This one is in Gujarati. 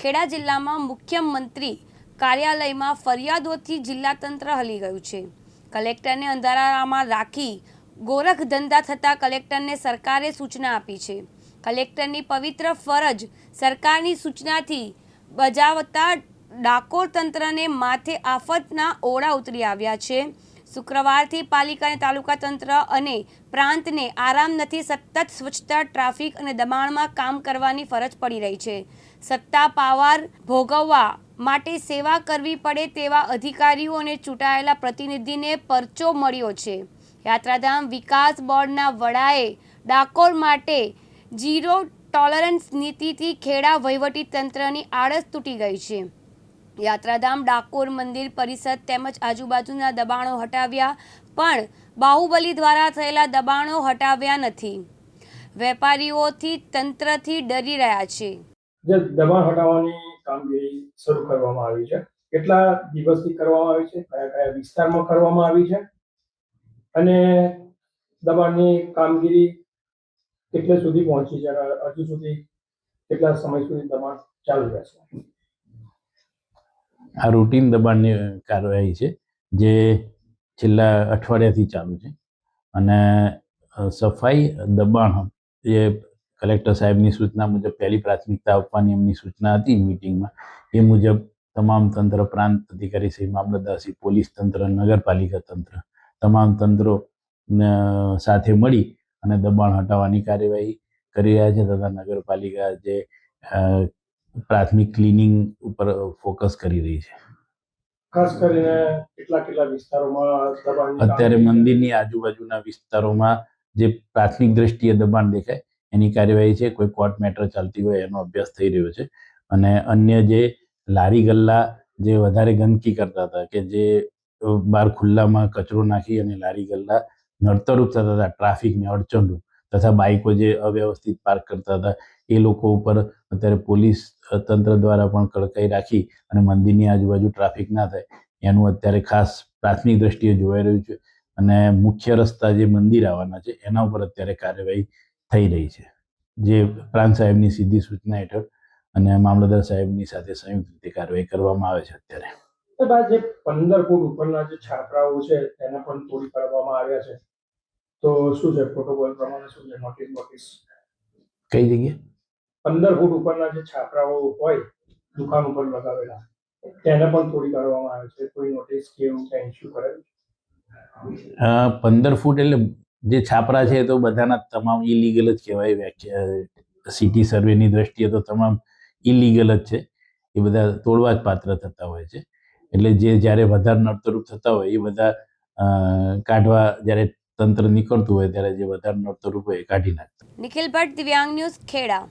ખેડા જિલ્લામાં મુખ્યમંત્રી કાર્યાલયમાં ફરિયાદોથી જિલ્લા તંત્ર હલી ગયું છે. કલેક્ટરને અંધારામાં રાખી ગોરખ ધંધા થતાં કલેક્ટરને સરકારે સૂચના આપી છે. કલેક્ટરની પવિત્ર ફરજ સરકારની સૂચનાથી બજાવતા ડાકોર તંત્રને માથે આફતના ઓળા ઉતરી આવ્યા છે. શુક્રવારથી પાલિકા અને તાલુકા તંત્ર અને પ્રાંતને આરામ નથી, સતત સ્વચ્છતા, ટ્રાફિક અને દબાણમાં કામ કરવાની ફરજ પડી રહી છે. સત્તા, પાવર ભોગવવા માટે સેવા કરવી પડે તેવા અધિકારીઓ અને ચૂંટાયેલા પ્રતિનિધિને પરચો મળ્યો છે. યાત્રાધામ વિકાસ બોર્ડના વડાએ ડાકોર માટે ઝીરો ટોલરન્સ નીતિથી ખેડા વહીવટી તંત્રની આળસ તૂટી ગઈ છે. યાત્રાધામ ડાકોર મંદિર પરિષદ તેમજ આજુબાજુના દબાણો હટાવ્યા, પણ બાહુબલી દ્વારા થયેલા દબાણો હટાવ્યા નથી. વેપારીઓથી, તંત્રથી ડરી રહ્યા છે. દબાણ હટાવવાની કામગીરી શરૂ કરવામાં આવી છે. કેટલા દિવસથી કરવામાં આવી છે? કયા કયા વિસ્તારમાં કરવામાં આવી છે? અને દબાણની કામગીરી કેટલે સુધી પહોંચી છે? હજુ સુધી કેટલા સમય સુધી દબાણ ચાલુ રહેશે? આ રૂટીન દબાણની કાર્યવાહી છે, જે છેલ્લા અઠવાડિયાથી ચાલુ છે. અને સફાઈ દબાણ એ કલેક્ટર સાહેબની સૂચના મુજબ પહેલી પ્રાથમિકતા આપવાની એમની સૂચના હતી મિટિંગમાં. એ મુજબ તમામ તંત્ર, પ્રાંત અધિકારી શ્રી મામલતદાર શ્રી પોલીસ તંત્ર, નગરપાલિકા તંત્ર તમામ તંત્રો સાથે મળી અને દબાણ હટાવવાની કાર્યવાહી કરી રહ્યા છે તથા નગરપાલિકા જે પ્રાથમિક ક્લિનિંગ ઉપર ફોકસ કરી રહી છે. ખાસ કરીને કેટલા કેટલા વિસ્તારોમાં અત્યારે મંદિરની આજુબાજુના વિસ્તારોમાં જે પ્રાથમિક દ્રષ્ટિએ દબાણ દેખાય એની કાર્યવાહી છે. કોઈ કોર્ટ મેટર ચાલતી હોય એનો અભ્યાસ થઈ રહ્યો છે. અને અન્ય જે લારી ગલ્લા જે વધારે ગંદકી કરતા હતા કે જે બાર બહાર ખુલ્લામાં કચરો નાખી અને લારી ગલ્લા નડતરરૂપ થતા હતા ટ્રાફિકને અડચણરૂપ તથા બાઇકો જે અવ્યવસ્થિત પાર્ક કરતા હતા એ લોકો ઉપર અત્યારે પોલીસ તંત્ર દ્વારા પણ કડકાઈ રાખી અને મંદિરની આજુબાજુ ટ્રાફિક ના થાય. એનું અત્યારે ખાસ પ્રાથમિક દ્રષ્ટિએ જોવાઈ રહ્યું છે અને મુખ્ય રસ્તા જે મંદિર આવવાના છે એના ઉપર અત્યારે કાર્યવાહી થઈ રહી છે. જે પ્રાંત સાહેબની સીધી સૂચના હેઠળ અને મામલતદાર સાહેબની સાથે સંયુક્ત રીતે કાર્યવાહી કરવામાં આવે છે અત્યારે. જે પંદર ફૂટ ઉપરના જે છાપરાઓ છે તેને પણ તોડી પાડવામાં આવ્યા છે. તો શું છે પ્રોટોકોલ પ્રમાણે શું છે નોટિસ નોટિસ કઈ જગ્યાએ? પંદર ફૂટ ઉપરના જે છાપરાઓ હોય દુકાન ઉપર લગાવેલા તેને પણ તોડી કાઢવામાં આવે છે. કોઈ નોટિસ કે એવું કઈ ઇસ્યુ કરેલું? પંદર ફૂટ એટલે જે છાપરા છે તો બધાના તમામ ઇલીગલ જ કહેવાય. વ્યાખ્યા સિટી સર્વેની દ્રષ્ટિએ તો તમામ ઇલીગલ જ છે. એ બધા તોડવા જ પાત્ર થતા હોય છે. એટલે જે જ્યારે વધારે નડતરૂપ થતા હોય એ બધા અ, કાઢવા જ્યારે તંત્ર નીકળતું હોય ત્યારે જે વધારે નડતરૂપ હોય એ કાઢી નાખતા નિખિલ ભટ્ટ દિવ્યાંગ ન્યૂઝ ખેડા.